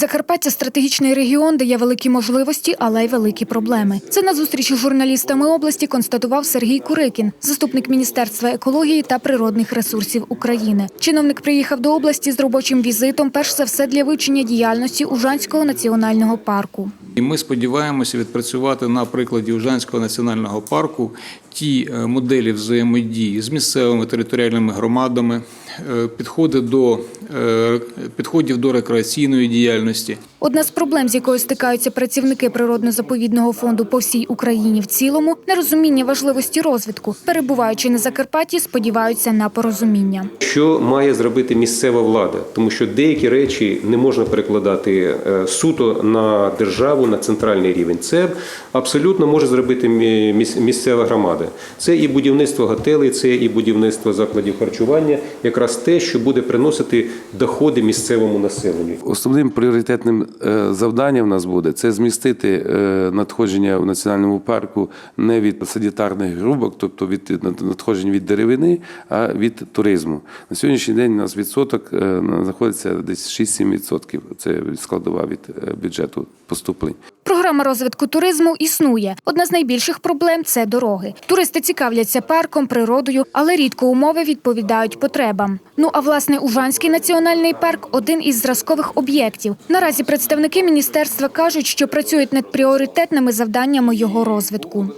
Закарпаття стратегічний регіон, де є великі можливості, але й великі проблеми. Це на зустрічі з журналістами області констатував Сергій Курикін, заступник Міністерства екології та природних ресурсів України. Чиновник приїхав до області з робочим візитом, перш за все для вивчення діяльності Ужанського національного парку. І ми сподіваємося відпрацювати на прикладі Ужанського національного парку ті е, моделі взаємодії з місцевими територіальними громадами, підходи до е, підходів до рекреаційної діяльності. Одна з проблем, з якою стикаються працівники природно-заповідного фонду по всій Україні в цілому, нерозуміння важливості розвитку. Перебуваючи на Закарпатті, сподіваються на порозуміння. Що має зробити місцева влада? Тому що деякі речі не можна перекладати е, суто на державу, на центральний рівень. Це абсолютно може зробити місцева громада. Це і будівництво готелей, це і будівництво закладів харчування, якраз те, що буде приносити доходи місцевому населенню. Основним пріоритетним е, завданням в нас буде це змістити е, надходження в національному парку не від санітарних грубок, тобто від надходжень від деревини, а від туризму. На сьогоднішній день у нас відсоток е, знаходиться десь 6-7%. Це складова від бюджету поступлень. Програма розвитку туризму існує. Одна з найбільших проблем це дороги. Туристи цікавляться парком, природою, але рідко умови відповідають потребам. Ну а власне Ужанський національний парк один із зразкових об'єктів. Наразі представники міністерства кажуть, що працюють над пріоритетними завданнями його розвитку.